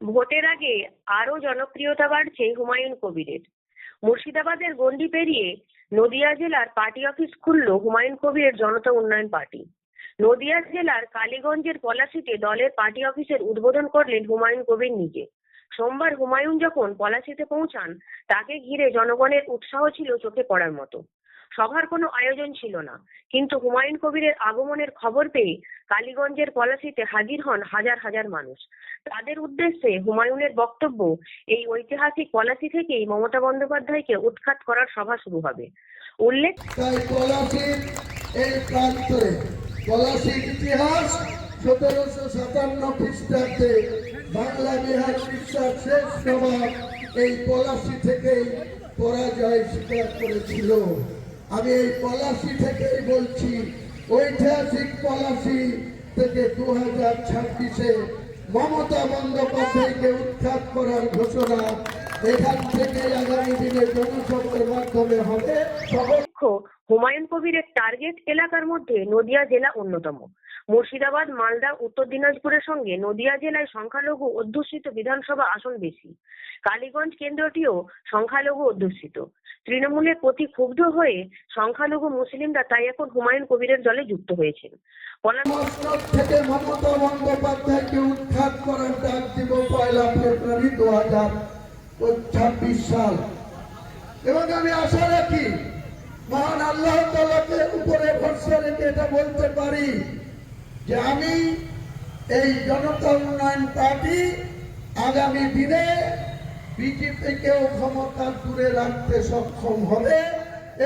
ভোটের আগে আরও জনপ্রিয়তা বাড়ছে হুমায়ুন কবিরের। মুর্শিদাবাদের গণ্ডি পেরিয়ে নদিয়া জেলার পার্টি অফিস খুলল হুমায়ুন কবিরের জনতা উন্নয়ন পার্টি। নদিয়া জেলার কালীগঞ্জের পলাশীতে দলের পার্টি অফিসের উদ্বোধন করলেন হুমায়ুন কবির নিজে। সোমবার হুমায়ুন যখন পলাশীতে পৌঁছান, তাকে ঘিরে জনগণের উৎসাহ ছিল চোখে পড়ার মতো। সভার কোনো আয়োজন ছিল না। কিন্তু হুমায়ুন কবিরের আগমনের খবর পেয়ে কালীগঞ্জের পলাশিতে হাজির হন হাজার হাজার মানুষ। তাদের উদ্দেশ্যে হুমায়ুনের বক্তব্য, এই ঐতিহাসিক পলাশি থেকেই মমতা বন্দ্যোপাধ্যায়কে উৎখাত করার সভা শুরু হবে। উল্লেখ সতেরোশো সাতান্ন খ্রিস্টাব্দে বাংলা বিহার শেষ নবাব এই পলাশি থেকেই পরাজয় স্বীকার করেছিল। আমি এই পলাশি থেকেই বলছি, ঐতিহাসিক পলাশি থেকে দু হাজার ছাব্বিশে মমতা বন্দ্যোপাধ্যায়কে উৎখাত করার ঘোষণা এখান থেকে আগামী দিনে জনসভার মাধ্যমে হবে। হুমায়ুন কবিরের টার্গেট এলাকার মধ্যে নদিয়া জেলা অন্যতম। মুর্শিদাবাদ, মালদা, উত্তর দিনাজপুরের সঙ্গে নদিয়া জেলায় সংখ্যালঘু অধ্যুষিত বিধানসভা আসন বেশি। কালীগঞ্জ কেন্দ্রটিও সংখ্যালঘু অধ্যুষিত। তৃণমূলের প্রতি ক্ষুব্ধ হয়ে সংখ্যালঘু মুসলিমরা তাই এখন হুমায়ুন কবিরের দলে যুক্ত হয়েছেন। এবং আমি আশা রাখি, মহান আল্লাহ উপরে ভরসা রেখে এটা বলতে পারি। যে আমি এই জনতা উন্নয়ন পার্টি আগামী দিনে বিজেপিকেও ক্ষমতা দূরে রাখতে সক্ষম হবে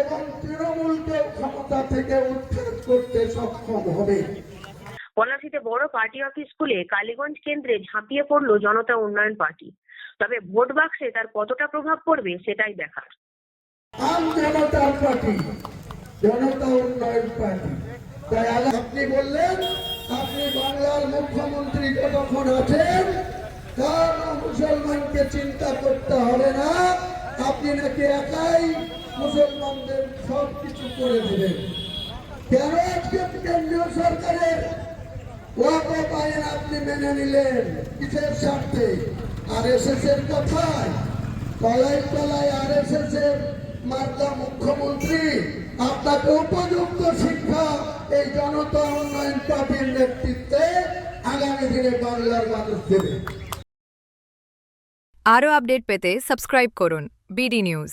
এবং তৃণমূলকেও ক্ষমতা থেকে উৎখাত করতে সক্ষম হবে। পলাশীতে বড় পার্টি অফিস খুলে কালীগঞ্জ কেন্দ্রে ঝাঁপিয়ে পড়ল জনতা উন্নয়ন পার্টি। তবে ভোট বাক্সে তার কতটা প্রভাব পড়বে সেটাই দেখার। আম জনতার পার্টি জনতা উন্নয়ন পার্টি। আপনি বললেন, আপনি বাংলার মুখ্যমন্ত্রী যতক্ষণ আছেন কারণ মুসলমানকে চিন্তা করতে হবে না। আপনি নাকি একাই মুসলমানদের সব কিছু করে দেবেন। কেন আজকে কেন্দ্রীয় সরকারের ওয়াকফ আইন আপনি মেনে নিলেন? কিসের স্বার্থে? আর এস এস এর কথায় তলায় তলায় আর এস এস এর মার্কা মুখ্যমন্ত্রী, আপনাকে উপযুক্ত শিক্ষা এই জনতা উন্নয়ন পার্টির নেতৃত্বে আগামী দিনে বাংলার মানুষ দেবে। আরও আপডেট পেতে সাবস্ক্রাইব করুন বিডি নিউজ।